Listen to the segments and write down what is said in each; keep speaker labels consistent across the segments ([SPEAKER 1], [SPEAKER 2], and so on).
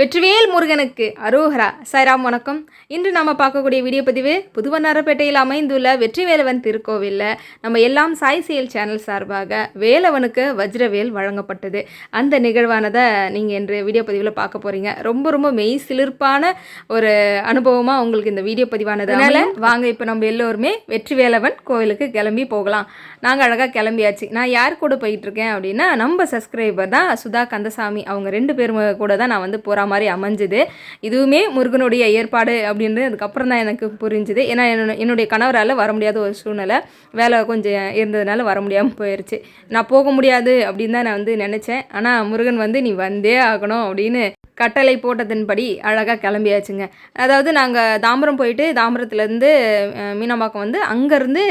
[SPEAKER 1] வெற்றிவேல் முருகனுக்கு அரோகரா. சாய்ராம் வணக்கம். இன்று நாம் பார்க்கக்கூடிய வீடியோ பதிவு புதுவண்ணாரப்பேட்டையில் அமைந்துள்ள வெற்றிவேலவன் திருக்கோவிலில். நம்ம எல்லாம் சாய் செயல் சேனல் சார்பாக வேலவனுக்கு வஜ்ரவேல் வழங்கப்பட்டது. அந்த நிகழ்வானதை நீங்கள் இன்று வீடியோ பதிவில் பார்க்க போகிறீங்க ரொம்ப ரொம்ப மெய் சிலிர்ப்பான ஒரு அனுபவமாக உங்களுக்கு இந்த வீடியோ பதிவானது அதனால் வாங்க இப்போ நம்ம எல்லோருமே வெற்றிவேலவன் கோவிலுக்கு கிளம்பி போகலாம். நாங்கள் அழகாக கிளம்பியாச்சு. நான் யார் கூட போயிட்டுருக்கேன் அப்படின்னா நம்ம சப்ஸ்கிரைபர் தான் சுதா கந்தசாமி. அவங்க ரெண்டு பேரும் கூட தான் நான் வந்து போகிற மாதிரி அமைஞ்சுது. இதுவுமே முருகனுடைய ஏற்பாடு அப்படின்றது அதுக்கப்புறம் தான் எனக்கு புரிஞ்சுது. ஏன்னா என்னோட- என்னுடைய கணவரால் வர முடியாத ஒரு சூழ்நிலை. வேலை கொஞ்சம் இருந்ததுனால வர முடியாமல் போயிடுச்சு நான் போக முடியாது அப்படின்னு தான் நான் வந்து நினச்சேன். ஆனால் முருகன் வந்து நீ வந்தே ஆகணும் அப்படின்னு கட்டளை போட்டதன்படி அழகாக கிளம்பியாச்சுங்க. அதாவது நாங்கள் தாம்பரம் போயிட்டு தாம்பரத்துலேருந்து மீனம்பாக்கம் வந்து அங்கேருந்து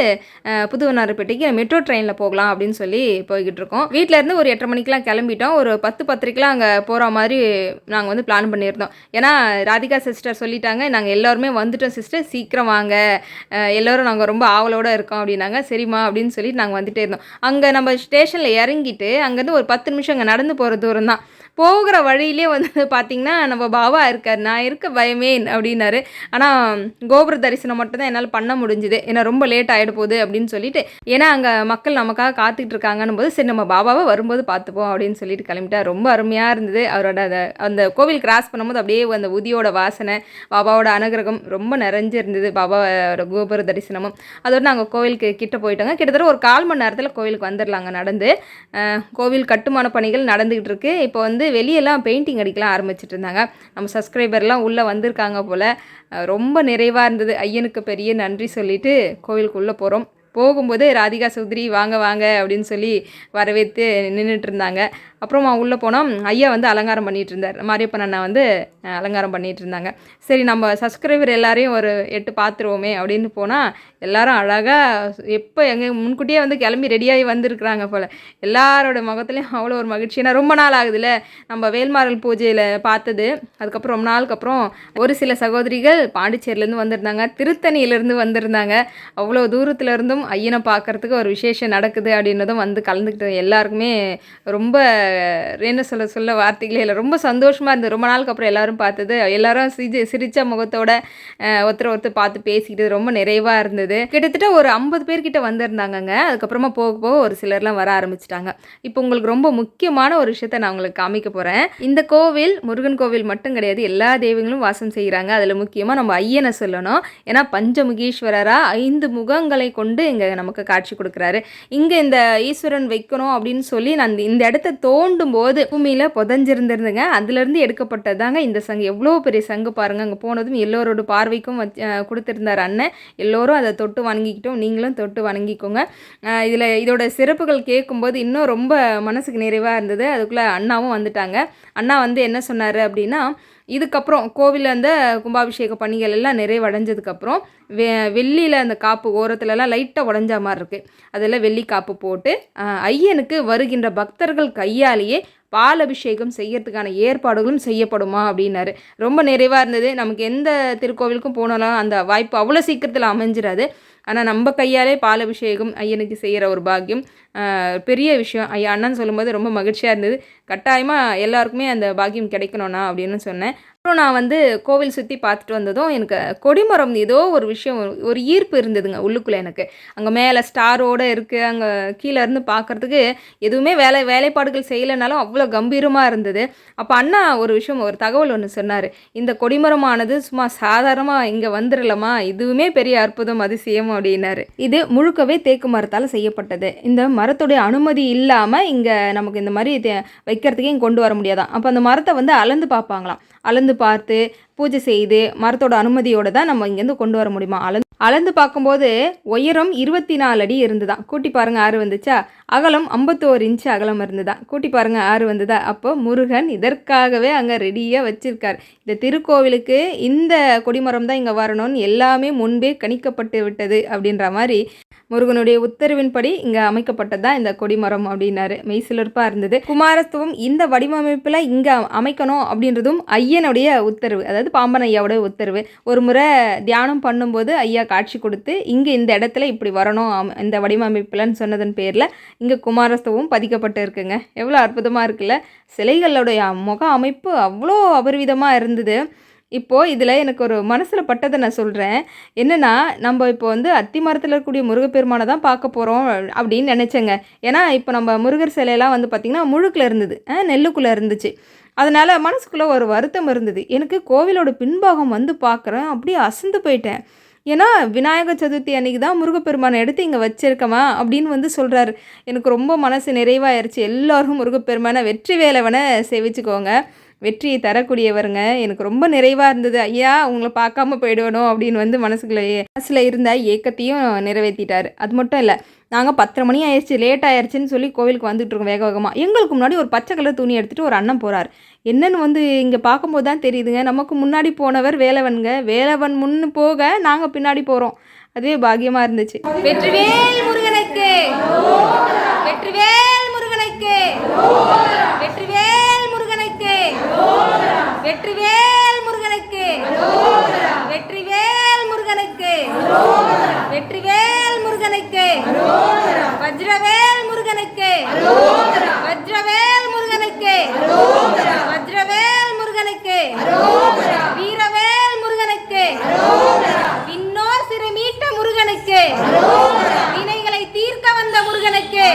[SPEAKER 1] புதுவனாரப்பேட்டைக்கு மெட்ரோ ட்ரெயினில் போகலாம் அப்படின்னு சொல்லி போய்கிட்டு இருக்கோம் வீட்டிலேருந்து இருந்து ஒரு எட்டரை மணிக்கெலாம் கிளம்பிட்டோம். ஒரு பத்து பத்திரிக்கெலாம் அங்கே போகிற மாதிரி நாங்கள் வந்து பிளான் பண்ணியிருந்தோம். ஏன்னா ராதிகா சிஸ்டர் சொல்லிட்டாங்க நாங்கள் எல்லோருமே வந்துட்டோம் சிஸ்டர். சீக்கிரம் வாங்க. எல்லோரும் நாங்கள் ரொம்ப ஆவலோடு இருக்கோம் அப்படின்னாங்க. சரிம்மா அப்படின்னு சொல்லிட்டு நாங்கள் வந்துட்டே இருந்தோம். அங்கே நம்ம ஸ்டேஷனில் இறங்கிட்டு அங்கேருந்து ஒரு பத்து நிமிஷம் அங்கே நடந்து போகிற தூரம் தான். போகிற வழியிலே வந்து பார்த்திங்கன்னா நம்ம பாபா இருக்கார். நான் இருக்க பயமேன் அப்படின்னாரு. ஆனால் கோபுர தரிசனம் மட்டும் தான் என்னால் பண்ண முடிஞ்சுது. ஏன்னா ரொம்ப லேட் ஆகிட போகுது அப்படின்னு சொல்லிட்டு ஏன்னா அங்கே மக்கள் நமக்காக காத்துக்கிட்டு இருக்காங்கன்னும் போது சரி நம்ம பாபாவை வரும்போது பார்த்துப்போம் அப்படின்னு சொல்லிட்டு கிளம்பிட்டா ரொம்ப அருமையாக இருந்தது. அவரோட அந்த அந்த கோவில் கிராஸ் பண்ணும்போது அப்படியே அந்த உதியோட வாசனை பாபாவோட அனுகிரகம் ரொம்ப நிறைஞ்சு இருந்தது பாபாவோட கோபுர தரிசனமும். அதோட நாங்கள் கோவிலுக்கு கிட்ட போயிட்டோங்க. கிட்டத்தட்ட ஒரு கால் மணி நேரத்தில் கோவிலுக்கு வந்துடலாங்க நடந்து. கோவில் கட்டுமான பணிகள் நடந்துக்கிட்டு இருக்கு. இப்போ வந்து வெளியெல்லாம் பெயிண்டிங் அடிக்கலாம் ஆரம்பிச்சிட்டு இருந்தாங்க நம்ம சப்ஸ்கிரைபர்லாம் உள்ளே வந்திருக்காங்க போல் ரொம்ப நிறைவாக இருந்தது. ஐயனுக்கு பெரிய நன்றி சொல்லிட்டு கோவிலுக்குள்ளே போகிறோம் போகும்போது ராதிகா சௌத்ரி வாங்க வாங்க அப்படின்னு சொல்லி வரவேற்று நின்றுட்டு இருந்தாங்க. அப்புறமா உள்ளே போனோம் ஐயா வந்து அலங்காரம் பண்ணிகிட்டு இருந்தார். மாரியப்பன் அண்ணா வந்து அலங்காரம் பண்ணிகிட்டு இருந்தாங்க. சரி நம்ம சப்ஸ்கிரைபர் எல்லாரையும் ஒரு எட்டு பார்த்துருவோமே அப்படின்னு போனால் எல்லாரும் அழகாக எப்போ எங்கே முன்கூட்டியே வந்து கிளம்பி ரெடியாகி வந்திருக்கிறாங்க போல். எல்லாரோட முகத்துலேயும் அவ்வளோ ஒரு மகிழ்ச்சி. ஏன்னா ரொம்ப நாள் ஆகுதுல்ல நம்ம வேல்மாரல் பூஜையில் பார்த்தது. அதுக்கப்புறம் ரொம்ப நாளுக்கு அப்புறம் ஒரு சில சகோதரிகள் பாண்டிச்சேரியிலேருந்து வந்திருந்தாங்க. திருத்தணியிலேருந்து வந்திருந்தாங்க. அவ்வளோ தூரத்துலேருந்தும் ஐயனை பார்க்கறதுக்கு ஒரு விசேஷம் நடக்குது அப்படின்றதும் வந்து கலந்துக்கிட்டு எல்லாருக்குமே ரொம்ப என்ன சொல்ல சொல்ல வார்த்தைகளே இல்லை. ரொம்ப சந்தோஷமாக இருந்தது. ரொம்ப நாளுக்கு அப்புறம் எல்லோரும் பார்த்தது. எல்லாரும் சிரி சிரித்த முகத்தோட ஒருத்தர் ஒருத்தர் பார்த்து பேசிக்கிட்டு ரொம்ப நிறைவாக இருந்தது. கிட்டத்தட்ட ஒரு ஐம்பது பேர்கிட்ட வந்திருந்தாங்கங்க. அதுக்கப்புறமா போக போக ஒரு சிலர்லாம் வர ஆரம்பிச்சிட்டாங்க. இப்போ உங்களுக்கு ரொம்ப முக்கியமான ஒரு விஷயத்த நான் உங்களுக்கு காமிக்க போகிறேன் இந்த கோவில் முருகன் கோவில் மட்டும் கிடையாது. எல்லா தெய்வங்களும் வாசம் செய்கிறாங்க. அதில் முக்கியமாக நம்ம ஐயனை சொல்லணும். ஏன்னா பஞ்சமுகீஸ்வரராக ஐந்து முகங்களை கொண்டு இங்கே நமக்கு காட்சி கொடுக்குறாரு. இங்கே இந்த ஈஸ்வரன் வைக்கணும் அப்படின்னு சொல்லி நான் இந்த- இந்த இடத்த தோண்டும் போது பூமியில் புதஞ்சிருந்திருந்துங்க. அதுலேருந்து எடுக்கப்பட்டது தாங்க இந்த சங்கு. எவ்வளோ பெரிய சங்கு பாருங்க. அங்கே போனதும் எல்லோரோட பார்வைக்கும் வச்சு அஹ், அண்ணன். எல்லோரும் அதை தொட்டு வணங்கிக்கிட்டோம். நீங்களும் தொட்டு வணங்கிக்கோங்க. இதில் இதோட சிறப்புகள் கேட்கும்போது இன்னும் ரொம்ப மனசுக்கு நிறைவாக இருந்தது. அதுக்குள்ளே அண்ணாவும் வந்துட்டாங்க. அண்ணா வந்து என்ன சொன்னார் அப்படின்னா இதுக்கப்புறம் கோவிலில் அந்த கும்பாபிஷேக பணிகள் எல்லாம் நிறைவடைஞ்சதுக்கப்புறம் வெ வெள்ளியில் அந்த காப்பு ஓரத்துலலாம் லைட்டாக உடஞ்ச மாதிரி இருக்குது அதில் வெள்ளி காப்பு போட்டு ஐயனுக்கு வருகின்ற பக்தர்கள் கையாலேயே பால் அபிஷேகம் செய்யறதுக்கான ஏற்பாடுகளும் செய்யப்படுமா அப்படின்னாரு. ரொம்ப நிறைவாக இருந்தது. நமக்கு எந்த திருக்கோவிலுக்கும் போனாலும் அந்த வாய்ப்பு அவ்வளோ சீக்கிரத்தில் அமைஞ்சிடாது ஆனால் நம்ம கையாலே பால் அபிஷேகம் ஐயனுக்கு செய்கிற ஒரு பாக்கியம். பெரிய விஷயம். ஐயா அண்ணன் சொல்லும்போது ரொம்ப மகிழ்ச்சியாக இருந்தது. கட்டாயமாக எல்லாருக்குமே அந்த பாக்கியம் கிடைக்கணும்னா அப்படின்னு சொன்னேன். அப்புறம் நான் வந்து கோவில் சுற்றி பார்த்துட்டு வந்ததும் எனக்கு கொடிமரம் ஏதோ ஒரு விஷயம் ஒரு- ஒரு ஈர்ப்பு இருந்ததுங்க உள்ளுக்குள்ளே எனக்கு. அங்கே மேலே ஸ்டாரோடு இருக்குது அங்கே கீழே இருந்து பார்க்கறதுக்கு எதுவுமே வேலை வேலைப்பாடுகள் செய்யலைனாலும் அவ்வளோ கம்பீரமாக இருந்தது. அப்போ அண்ணா ஒரு விஷயம் ஒரு தகவல் ஒன்று சொன்னார். இந்த கொடிமரமானது சும்மா சாதாரணமாக இங்கே வந்துடலாமா இதுவுமே பெரிய அற்புதம் அதிசயம் அப்படின்னாரு. இது முழுக்கவே தேக்கு மரத்தால் செய்யப்பட்டது. இந்த மரத்துடைய அனுமதி இல்லாமல் இங்கே நமக்கு இந்த மாதிரி வைக்கிறதுக்கே இங்கே கொண்டு வர முடியாதான். அப்போ அந்த மரத்தை வந்து அளந்து பார்ப்பாங்களாம். அளந்து பார்த்து பூஜை செய்து மரத்தோட அனுமதியோட தான் நம்ம இங்கேருந்து கொண்டு வர முடியுமா? அளந்து அளந்து பார்க்கும்போது உயரம் இருபத்தி நாலு அடி இருந்துதான். கூட்டி பாருங்க ஆறு வந்துச்சா? அகலம் ஐம்பத்தோரு இன்ச்சு அகலம் இருந்துதான். கூட்டி பாருங்க ஆறு வந்ததா? அப்போ முருகன் இதற்காகவே அங்கே ரெடியாக வச்சிருக்கார். இந்த திருக்கோவிலுக்கு இந்த கொடிமரம் தான் இங்கே வரணும்னு எல்லாமே முன்பே கணிக்கப்பட்டு விட்டது அப்படின்ற மாதிரி முருகனுடைய உத்தரவின்படி இங்கே அமைக்கப்பட்டதுதான் இந்த கொடிமரம் அப்படின்னாரு. மெய்சிலிருப்பாக இருந்தது. குமாரத்துவம் இந்த வடிவமைப்பில் இங்கே அமைக்கணும் அப்படின்றதும் ஐயனுடைய உத்தரவு. அதாவது பாம்பன் ஐயாவோட உத்தரவு. ஒரு முறை தியானம் பண்ணும்போது ஐயா காட்சி கொடுத்து இங்கே இந்த இடத்துல இப்படி வரணும் அம்- இந்த வடிவமைப்பில்னு சொன்னதன் பேரில் இங்கே குமாரஸ்தவம் பதிக்கப்பட்டு இருக்குங்க. எவ்வளோ அற்புதமாக இருக்குல்ல. சிலைகளுடைய முக அமைப்பு அவ்வளோ அபரிவிதமாக இருந்தது. இப்போது இதில் எனக்கு ஒரு மனசில் பட்டதை நான் சொல்கிறேன் என்னென்னா நம்ம இப்போ வந்து அத்தி மரத்தில் இருக்கக்கூடிய முருகப்பெருமானை தான் பார்க்க போகிறோம் அப்படின்னு நினச்சேங்க. ஏன்னா இப்போ நம்ம முருகர் சிலையெல்லாம் வந்து பார்த்திங்கன்னா முழுக்கில் இருந்தது. நெல்லுக்குள்ளே இருந்துச்சு. அதனால் மனசுக்குள்ளே ஒரு வருத்தம் இருந்தது. எனக்கு கோவிலோட பின்பாகம் வந்து பார்க்குறேன் அப்படியே அசந்து போயிட்டேன். ஏன்னா விநாயகர் சதுர்த்தி அன்னைக்கு தான் முருகப்பெருமானை எடுத்து இங்கே வச்சிருக்கமா? அப்படின்னு வந்து சொல்கிறாரு எனக்கு ரொம்ப மனசு நிறைவாயிருச்சு. எல்லோரும் முருகப்பெருமானை வெற்றி வேலவனை சேவிச்சுக்கோங்க. வெற்றியை தரக்கூடியவருங்க. எனக்கு ரொம்ப நிறைவாக இருந்தது. ஐயா உங்களை பார்க்காம போயிடுவணும் அப்படின்னு வந்து மனசுக்குள்ளே மனசில் இருந்த ஏக்கத்தையும் நிறைவேற்றிட்டார் அது மட்டும் இல்லை நாங்கள் பத்தரை மணி ஆயிடுச்சு லேட் ஆயிடுச்சுன்னு சொல்லி கோவிலுக்கு வந்துட்டு இருக்கோம் வேக வேகமாக எங்களுக்கு முன்னாடி ஒரு பச்சை கலர் துணி எடுத்துகிட்டு ஒரு அண்ணன் போகிறார் என்னன்னு வந்து இங்கே பார்க்கும்போது தான் தெரியுதுங்க. நமக்கு முன்னாடி போனவர் வேலவனுங்க. வேலவன் முன்னு போக நாங்கள் பின்னாடி போகிறோம் அதுவே பாக்கியமாக இருந்துச்சு. வெற்றிவேல் முருகனுக்கு. வெற்றிவேல் முருகனுக்கு. வெற்றிவேல் முருகனுக்கு. வெற்றிவேல் முருகனுக்கு. வெற்றிவேல் முருகனுக்கு. வெற்றிவேல் முருகனுக்கு. வஜ்ரவேல் முருகனுக்கு. வஜ்ரவேல் முருகனுக்கு வஜ்ரவேல் முருகனுக்கு வீரவேல் முருகனுக்கு விண்ணோர் சிறு மீட்ட முருகனுக்கு வினைகளை தீர்க்க வந்த முருகனுக்கு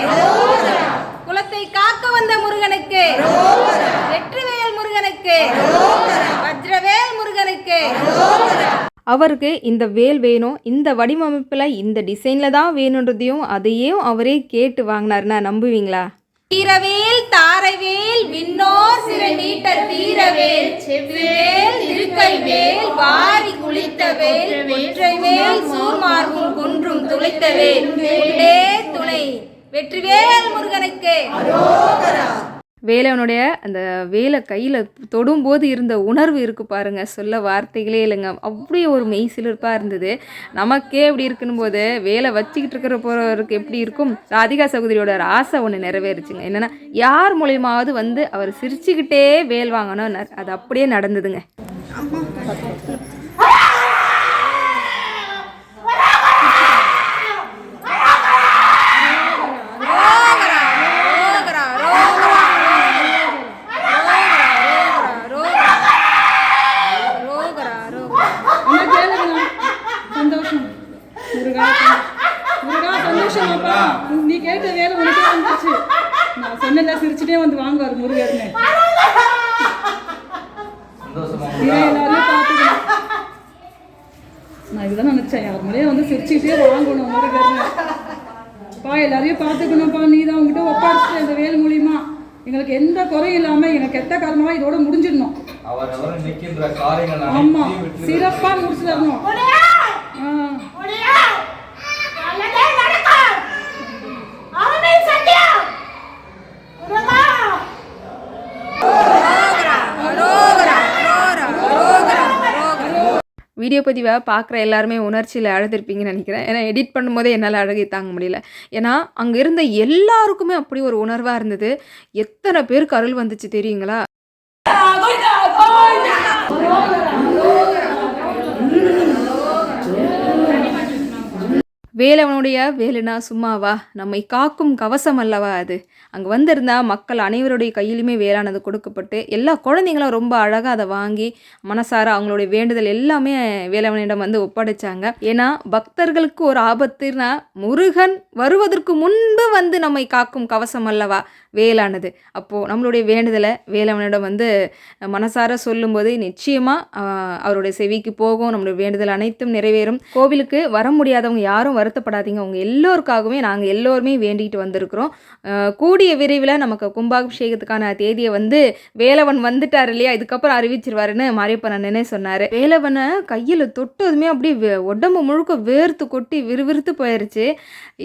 [SPEAKER 1] குலத்தை காக்க வந்த முருகனுக்கு வெற்றிவேல் முருகனுக்கு வஜ்ரவேல் முருகனுக்கு அவருக்கு இந்த வேல் வேணும் இந்த வடிவமைப்பில் இந்த டிசைனில் தான் வேணுன்றதையும் அதையும் அவரே கேட்டு வாங்கினாருன்னா நம்புவீங்களா? தீரவேல் தாரவேல் விண்ணோர் சிற நீட்ட தீரவேல் செவ்வேல் இருக்கை வேல் வாரி குளித்த வேல் ஒற்றை வேல் சூர்மார்க்கும் குன்றும் துளைத்த வேல் துணை வெற்றிவேல் முருகனுக்கு. வேலவனுடைய அந்த வேலை கையில் தொடும்போது இருந்த உணர்வு இருக்கு பாருங்க. சொல்ல வார்த்தைகளே இல்லைங்க. அப்படி ஒரு மெய் சிலிர்ப்பாக இருந்தது. நமக்கே அப்படி இருக்குன்னு போது வேலை வச்சுக்கிட்டு இருக்கிற போகிறவருக்கு எப்படி இருக்கும்? ராதிகா சகோதரியோட ஒரு ஆசை ஒன்று நிறைவேறுச்சுங்க. என்னென்னா யார் மூலியமாவது வந்து அவர் சிரிச்சுக்கிட்டே வேல் வாங்கணும் ந- அது அப்படியே நடந்ததுங்க
[SPEAKER 2] அண்ணா கேளுங்கண்ணா சந்தோஷம் முருகா முருகா சந்தோஷம் அப்பா நீ கேட்ட வேலை உனக்கே வந்துச்சு நான் சொன்னல சிரிச்சுட்டே வந்து வாங்குவார் முருகர்னு இவன் எல்லாரையும் பார்த்துக்கணும் நான் இதுதான் நினைச்சேன் யார் மேலேயே வந்து சிரிச்சுக்கிட்டே வாங்கணும் முருகர்னு அப்பா எல்லாரையும் பார்த்துக்கணும்ப்பா நீ தான் உங்ககிட்ட ஒப்படைச்சிட்ட இந்த வேல் மூலியமா. எங்களுக்கு எந்த குறையும் இல்லாம எனக்கு கெட்ட காரணமா இதோட முடிஞ்சிடணும்.
[SPEAKER 3] அவரவர் நிற்கின்ற காரியங்கள்
[SPEAKER 2] ஆமா சிறப்பா முடிச்சிடணும்.
[SPEAKER 1] வீடியோ பதிவாக பார்க்குற எல்லாருமே உணர்ச்சியில் அழுதுருப்பீங்கன்னு நினைக்கிறேன். ஏன்னா எடிட் பண்ணும்போதே என்னால் அழகை தாங்க முடியல. ஏன்னா அங்கே இருந்த எல்லாருக்குமே அப்படி ஒரு உணர்வாக இருந்தது. எத்தனை பேருக்கு அருள் வந்துச்சு தெரியுங்களா? வேலவனுடைய வேலுனா சும்மாவா? நம்மை காக்கும் கவசம் அல்லவா அது? அங்கே வந்திருந்தால் மக்கள் அனைவருடைய கையிலுமே வேலானது கொடுக்கப்பட்டு எல்லா குழந்தைங்களும் ரொம்ப அழகாக அதை வாங்கி மனசார அவங்களுடைய வேண்டுதல் எல்லாமே வேலவனிடம் வந்து ஒப்படைச்சாங்க. ஏன்னா பக்தர்களுக்கு ஒரு ஆபத்துனா முருகன் வருவதற்கு முன்பு வந்து நம்மை காக்கும் கவசம் அல்லவா? வேலானது. அப்போது நம்மளுடைய வேண்டுதலை வேலவனிடம் வந்து மனசார சொல்லும்போது நிச்சயமாக அவருடைய செவிக்கு போகும். நம்மளுடைய வேண்டுதல் அனைத்தும் நிறைவேறும். கோவிலுக்கு வர முடியாதவங்க யாரும் வருத்தப்படாதீங்க. அவங்க எல்லோருக்காகவே நாங்கள் எல்லோருமே வேண்டிகிட்டு வந்திருக்கிறோம். கூடிய விரைவில் நமக்கு கும்பாபிஷேகத்துக்கான தேதியை வந்து வேலவன் வந்துட்டார் இல்லையா? இதுக்கப்புறம் அறிவிச்சிருவாருன்னு மாரியப்பன் அண்ணனே சொன்னார். வேலவனை கையில் தொட்டதுமே அப்படியே உடம்பு முழுக்க வேர்த்து கொட்டி விறுவிறுத்து போயிடுச்சு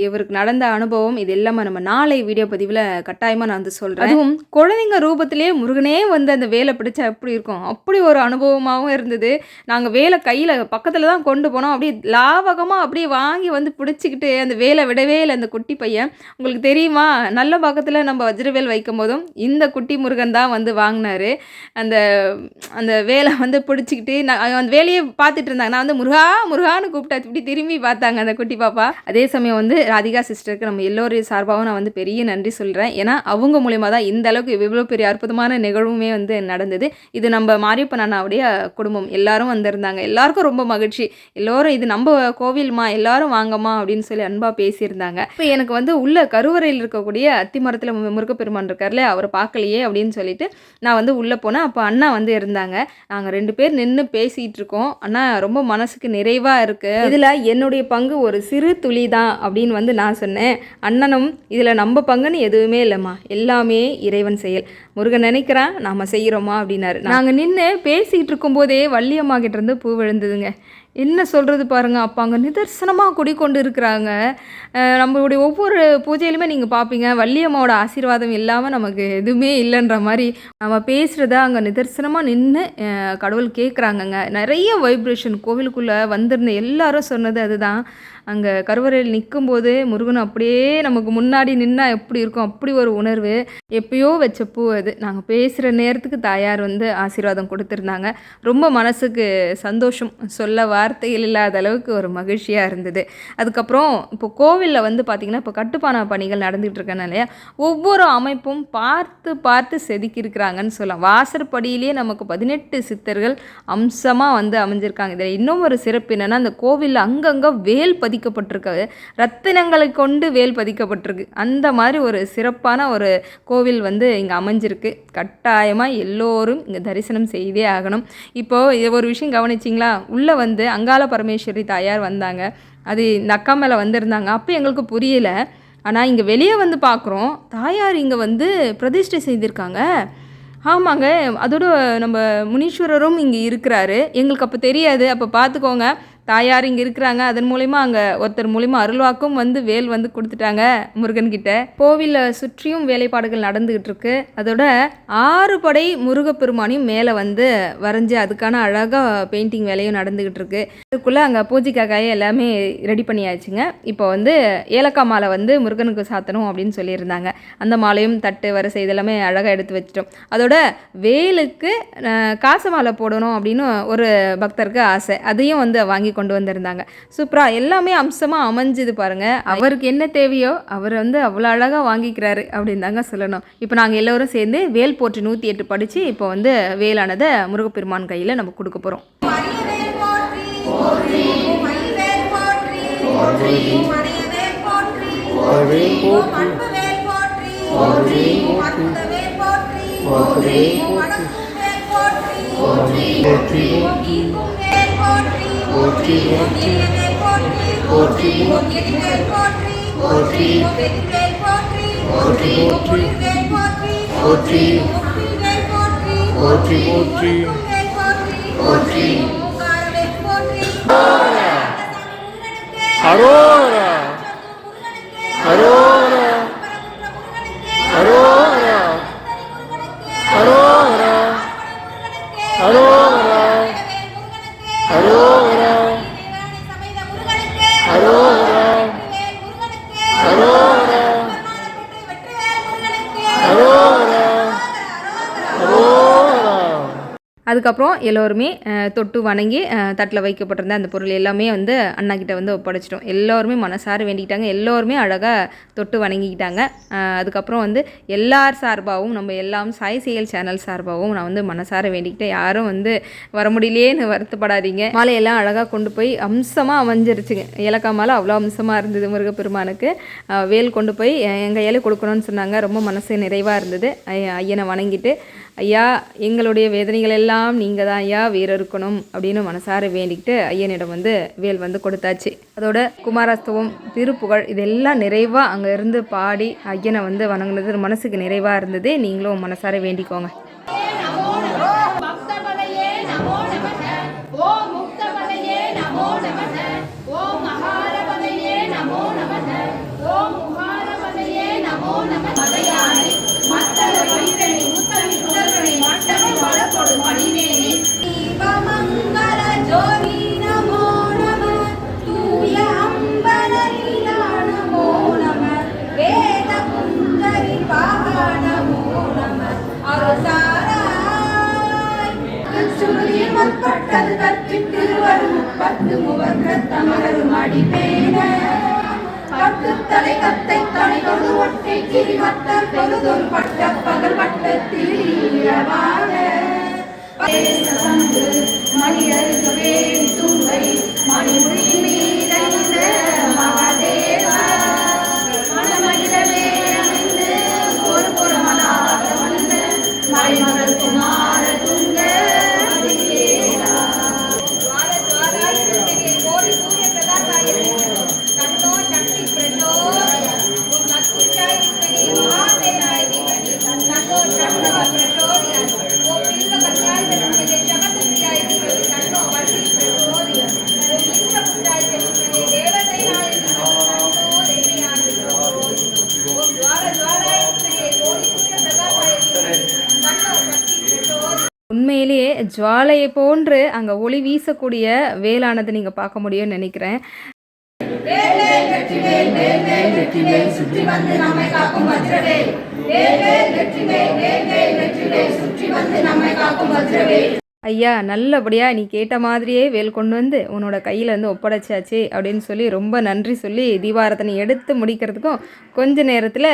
[SPEAKER 1] இவருக்கு நடந்த அனுபவம் இது எல்லாமே நம்ம நாளை வீடியோ பதிவில் கட்டாயம் கட்டாயமாக நான் வந்து சொல்கிறேன் அதுவும் குழந்தைங்க ரூபத்திலே முருகனே வந்து அந்த வேலை பிடிச்சா எப்படி இருக்கும்? அப்படி ஒரு அனுபவமாகவும் இருந்தது. நாங்கள் வேலை கையில் பக்கத்தில் தான் கொண்டு போனோம். அப்படியே லாவகமாக அப்படியே வாங்கி வந்து பிடிச்சிக்கிட்டு அந்த வேலை விடவே இல்லை அந்த குட்டி பையன். உங்களுக்கு தெரியுமா? நல்ல பக்கத்தில் நம்ம வஜ்ரவேல் வைக்கும் போதும் இந்த குட்டி முருகன் தான் வந்து வாங்கினாரு. அந்த அந்த வேலை வந்து பிடிச்சிக்கிட்டு நான் அந்த வேலையை பார்த்துட்டு இருந்தாங்க. நான் வந்து முருகா முருகான்னு கூப்பிட்டா இப்படி திரும்பி பார்த்தாங்க அந்த குட்டி பாப்பா. அதே சமயம் வந்து ராதிகா சிஸ்டருக்கு நம்ம எல்லோரையும் சார்பாகவும் நான் வந்து பெரிய நன்றி சொல்கிறேன் ஏன்னா அவங்க மூலிமா தான் இந்த அளவுக்கு இவ்வளோ பெரிய அற்புதமான நிகழ்வுமே வந்து நடந்தது. இது நம்ம மாரியப்பன் அண்ணாவுடைய குடும்பம். எல்லாரும் வந்திருந்தாங்க. எல்லாருக்கும் ரொம்ப மகிழ்ச்சி. எல்லோரும் இது நம்ம கோவில்மா எல்லாரும் வாங்கம்மா அப்படின்னு சொல்லி அன்பாக பேசியிருந்தாங்க. இப்போ எனக்கு வந்து உள்ள கருவறையில் இருக்கக்கூடிய அத்தி மரத்தில் முருகப்பெருமான் இருக்கார்ல அவரை பார்க்கலையே அப்படின்னு சொல்லிட்டு நான் வந்து உள்ளே போனேன். அப்போ அண்ணா வந்து இருந்தாங்க. நாங்கள் ரெண்டு பேர் நின்று பேசிகிட்டு இருக்கோம். அண்ணா ரொம்ப மனசுக்கு நிறைவாக இருக்குது இதில் என்னுடைய பங்கு ஒரு சிறு துளி தான் அப்படின்னு வந்து நான் சொன்னேன். அண்ணனும் இதில் நம்ம பங்குன்னு எதுவுமே இல்லைம்மா. எல்லாமே இறைவன் செயல். முருகன் நினைக்கிறான் நாம் செய்கிறோமா அப்படின்னாரு. நாங்கள் நின்று பேசிக்கிட்டு இருக்கும்போதே வள்ளியம்மா இருந்து பூ விழுந்ததுங்க. என்ன சொல்கிறது பாருங்கள் அப்போ அங்கே நிதர்சனமாக குடிக்கொண்டு இருக்கிறாங்க நம்மளுடைய ஒவ்வொரு பூஜையிலுமே நீங்கள் பார்ப்பீங்க வள்ளியம்மாவோட ஆசீர்வாதம் இல்லாமல் நமக்கு எதுவுமே இல்லைன்ற மாதிரி நம்ம பேசுகிறத அங்கே நிதர்சனமாக நின்று கடவுள் கேட்குறாங்கங்க நிறைய வைப்ரேஷன் கோவிலுக்குள்ளே வந்திருந்த எல்லாரும் சொன்னது அதுதான். அங்கே கருவறையில் நிற்கும்போதே முருகன் அப்படியே நமக்கு முன்னாடி நின்னா எப்படி இருக்கும்? அப்படி ஒரு உணர்வு எப்பயோ வச்ச பூ அது. நாங்கள் பேசுகிற நேரத்துக்கு தாயார் வந்து ஆசீர்வாதம் கொடுத்துருந்தாங்க. ரொம்ப மனசுக்கு சந்தோஷம். சொல்ல வார்த்தைகள் இல்லாத அளவுக்கு ஒரு மகிழ்ச்சியாக இருந்தது. அதுக்கப்புறம் இப்போ கோவிலில் வந்து பார்த்திங்கன்னா இப்போ கட்டுப்பான பணிகள் நடந்துகிட்டு இருக்கனால இல்லையா? ஒவ்வொரு அமைப்பும் பார்த்து பார்த்து செதுக்கியிருக்கிறாங்கன்னு சொல்லலாம். வாசற்படியிலேயே நமக்கு பதினெட்டு சித்தர்கள் அம்சமாக வந்து அமைஞ்சிருக்காங்க. இதில் இன்னும் ஒரு சிறப்பு என்னென்னா அந்த கோவிலில் அங்கங்கே வேல் பதிக்கப்பட்டிருக்கு. ரத்தினங்களை கொண்டு வேல் பதிக்கப்பட்டிருக்கு. அந்த மாதிரி ஒரு சிறப்பான ஒரு கோவில் வந்து இங்கே அமைஞ்சிருக்கு. கட்டாயமாக எல்லோரும் இங்கே தரிசனம் செய்தே ஆகணும். இப்போது ஒரு விஷயம் கவனிச்சிங்களா? உள்ளே வந்து அங்காள பரமேஸ்வரி தாயார் வந்தாங்க. அது இந்த அக்கா மேலே வந்திருந்தாங்க. அப்போ எங்களுக்கு புரியல. ஆனால் இங்கே வெளியே வந்து பார்க்குறோம் தாயார் இங்கே வந்து பிரதிஷ்டை செய்திருக்காங்க. ஆமாங்க. அதோட நம்ம முனீஸ்வரரும் இங்கே இருக்கிறாரு. எங்களுக்கு அப்போ தெரியாது. அப்போ பார்த்துக்கோங்க தாயார் இங்கே இருக்கிறாங்க. அதன் மூலிமா அங்கே ஒருத்தர் மூலிமா அருள்வாக்கும் வந்து வேல் வந்து கொடுத்துட்டாங்க முருகன் கிட்ட கோவிலில் சுற்றியும் வேலைப்பாடுகள் நடந்துகிட்டு இருக்கு அதோட ஆறு படை முருகப்பெருமானையும் மேலே வந்து வரைஞ்சி அதுக்கான அழகாக பெயிண்டிங் வேலையும் நடந்துகிட்டு இருக்கு அதுக்குள்ளே அங்கே பூஜைக்காக எல்லாமே ரெடி பண்ணியாச்சுங்க. இப்போ வந்து ஏலக்காய் மாலை வந்து முருகனுக்கு சாத்தணும் அப்படின்னு சொல்லியிருந்தாங்க. அந்த மாலையும் தட்டு வரிசை இதெல்லாமே அழகாக எடுத்து வச்சிட்டோம். அதோட வேலுக்கு காசு மாலை போடணும் அப்படின்னு ஒரு பக்தருக்கு ஆசை. அதையும் வந்து வாங்கி கொண்டு வந்திருந்தாங்க. சூப்பராக எல்லாமே அம்சமாக அமைஞ்சுது பாருங்க. அவருக்கு என்ன தேவையோ அவர் வந்து அவ்வளோ அழகாக வாங்கிக்கிறாரு அப்படின்னு தாங்க சொல்லணும். இப்போ நாங்கள் எல்லோரும் சேர்ந்து வேல் போற்றி நூற்றி எட்டு படித்து இப்போ வந்து வேலானதை முருகப்பெருமான் கையில் நம்ம கொடுக்க போகிறோம்
[SPEAKER 4] போற்றி போற்றி போற்றி போற்றி. போற்றி போற்றி. அன்புவேல் போற்றி. போற்றி. அத்தவேல் போற்றி. போற்றி. வடக்குவேல் போற்றி போற்றி. போற்றி. ஈக்குவேல்
[SPEAKER 1] அதுக்கப்புறம் எல்லோருமே தொட்டு வணங்கி தட்டில் வைக்கப்பட்டிருந்த அந்த பொருள் எல்லாமே வந்து அண்ணா கிட்ட வந்து ஒப்படைச்சிட்டோம். எல்லோருமே மனசார வேண்டிக்கிட்டாங்க. எல்லோருமே அழகாக தொட்டு வணங்கிக்கிட்டாங்க. அதுக்கப்புறம் வந்து எல்லார் சார்பாகவும் நம்ம எல்லாம் சாய் செயல் சேனல் சார்பாகவும் நான் வந்து மனசார வேண்டிக்கிட்டேன். யாரும் வந்து வர முடியலையேன்னு வருத்தப்படாதீங்க. மாலையெல்லாம் அழகாக கொண்டு போய் அம்சமாக அமைஞ்சிருச்சுங்க. ஏலக்காய் மாலை அவ்வளோ அம்சமாக இருந்தது முருகப்பெருமானுக்கு. வேல் கொண்டு போய் எங்கள் கையில் கொடுக்கணும்னு சொன்னாங்க. ரொம்ப மனசு நிறைவாக இருந்தது. ஐயனை வணங்கிட்டு ஐயா எங்களுடைய வேதனைகள் எல்லாம் நீங்கள் தான் ஐயா வீர இருக்கணும் அப்படின்னு மனசார வேண்டிக்கிட்டு ஐயனிடம் வந்து வேல் வந்து கொடுத்தாச்சு. அதோட குமாரஸ்தவம் திருப்புகழ் இதெல்லாம் நிறைவாக அங்கே இருந்து பாடி ஐயனை வந்து வணங்குனது மனசுக்கு நிறைவாக இருந்தது நீங்களும் மனசார வேண்டிக்கோங்க.
[SPEAKER 4] முற்பட்டது கற்றித் திருவரும் முப்பத்து முவர்க்கத் தமரரும் அடிப்பேன. தலை கத்தை தலை தொடு ஒட்டை கிரிமத்தர் பொழுதொரு பட்ட பகல் பட்டத்தில் ஈரவாக வந்து தும்பை மணிமுடி மீதைந்த மகாதேவா. மனமகிழவே அமைந்து ஒரு புறமலாக வந்த மறைமகள்
[SPEAKER 1] ஒளி வீசக்கூடிய வேலானது நீங்கள் பார்க்க முடியும்னு நினைக்கிறேன். ஐயா நல்லபடியாக நீ கேட்ட மாதிரியே வேல் கொண்டு வந்து உன்னோட கையில் வந்து ஒப்படைச்சாச்சு அப்படின்னு சொல்லி ரொம்ப நன்றி சொல்லி தீபாரத்தனை எடுத்து முடிக்கிறதுக்கும் கொஞ்ச நேரத்தில்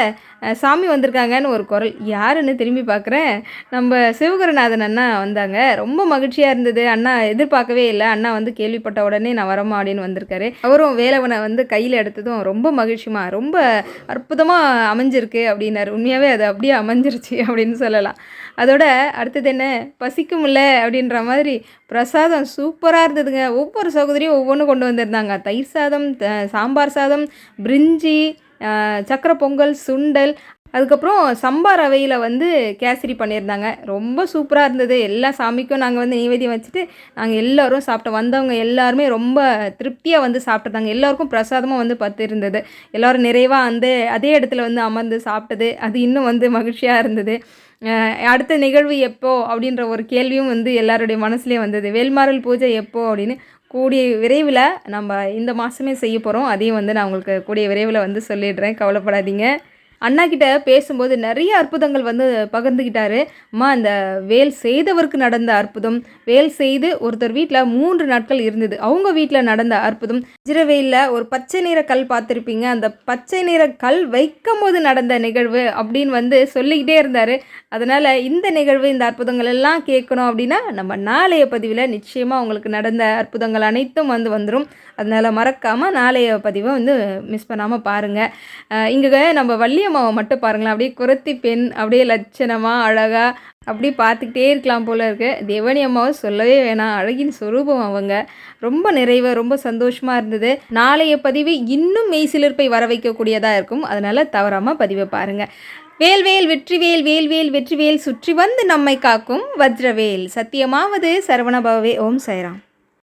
[SPEAKER 1] சாமி வந்திருக்காங்கன்னு ஒரு குரல். யாருன்னு திரும்பி பார்க்குறேன் நம்ம சிவகுருநாதன் அண்ணா வந்தாங்க. ரொம்ப மகிழ்ச்சியாக இருந்தது. அண்ணா எதிர்பார்க்கவே இல்லை. அண்ணா வந்து கேள்விப்பட்ட உடனே நான் வரமா அப்படின்னு வந்திருக்காரு. அவரும் வேலவனை வந்து கையில் எடுத்ததும் ரொம்ப மகிழ்ச்சிமா ரொம்ப அற்புதமாக அமைஞ்சிருக்கு அப்படின்னாரு. உண்மையாகவே அது அப்படியே அமைஞ்சிருச்சு அப்படின்னு சொல்லலாம். அதோட அடுத்தது என்ன? பசிக்கும்ல அப்படின்ற மாதிரி பிரசாதம் சூப்பராக இருந்ததுங்க. ஒவ்வொரு சகோதரியும் ஒவ்வொன்றும் கொண்டு வந்திருந்தாங்க. தயிர் சாதம் சாம்பார் சாதம் பிரிஞ்சி சக்கரை பொங்கல் சுண்டல் அதுக்கப்புறம் சம்பா ரவையில் வந்து கேசரி பண்ணியிருந்தாங்க. ரொம்ப சூப்பராக இருந்தது. எல்லா சாமிக்கும் நாங்கள் வந்து நைவேத்தியம் வச்சுட்டு நாங்கள் எல்லோரும் சாப்பிட்டோம். வந்தவங்க எல்லாருமே ரொம்ப திருப்தியாக வந்து சாப்பிட்டுருந்தாங்க எல்லாருக்கும் பிரசாதமாக வந்து பத்து இருந்தது எல்லோரும் நிறைவாக வந்து அதே இடத்துல வந்து அமர்ந்து சாப்பிட்டது. அது இன்னும் வந்து மகிழ்ச்சியாக இருந்தது. அடுத்த நிகழ்வு எப்போ அப்படின்ற ஒரு கேள்வியும் வந்து எல்லாருடைய மனசுலேயே வந்தது. வேல்மாறல் பூஜை எப்போ அப்படின்னு கூடிய விரைவில் நம்ம இந்த மாதமே செய்ய போகிறோம் அதையும் வந்து நான் உங்களுக்கு கூடிய விரைவில் வந்து சொல்லிடுறேன். கவலைப்படாதீங்க. அண்ணா கிட்ட பேசும்போது நிறைய அற்புதங்கள் வந்து பகிர்ந்துக்கிட்டாரு அம்மா அந்த வேல் செய்தவருக்கு நடந்த அற்புதம் வேல் செய்து ஒருத்தர் வீட்டில் மூன்று நாட்கள் இருந்தது. அவங்க வீட்டில் நடந்த அற்புதம். வஜ்ரவேலில் ஒரு பச்சை நிற கல் பார்த்துருப்பீங்க. அந்த பச்சை நிற கல் வைக்கும் போது நடந்த நிகழ்வு அப்படின்னு வந்து சொல்லிக்கிட்டே இருந்தார். அதனால் இந்த நிகழ்வு இந்த அற்புதங்கள் எல்லாம் கேட்கணும் அப்படின்னா நம்ம நாளைய பதிவில் நிச்சயமாக உங்களுக்கு நடந்த அற்புதங்கள் அனைத்தும் வந்து வந்துடும் அதனால் மறக்காமல் நாளைய பதிவை வந்து மிஸ் பண்ணாமல் பாருங்கள் இங்கே நம்ம மாவை மட்டும் பாருங்களேன். அப்படியே குரத்தி பெண் அப்படியே லட்சணமாக அழகாக அப்படி பார்த்துக்கிட்டே இருக்கலாம் போல இருக்கு. தேவனி அம்மாவை சொல்லவே வேணாம். அழகின் சொரூபம் அவங்க. ரொம்ப நிறைவாக ரொம்ப சந்தோஷமாக இருந்தது. நாளைய பதிவு இன்னும் மெய்சிலிருப்பை வர வைக்கக்கூடியதாக இருக்கும். அதனால் தவறாமல் பதிவை பாருங்கள் வேல்வேல் வெற்றிவேல் வேல்வேல் வெற்றிவேல் சுற்றி வந்து நம்மை காக்கும் வஜ்ரவேல். சத்தியமாவது சரவணபவே ஓம் சைராம்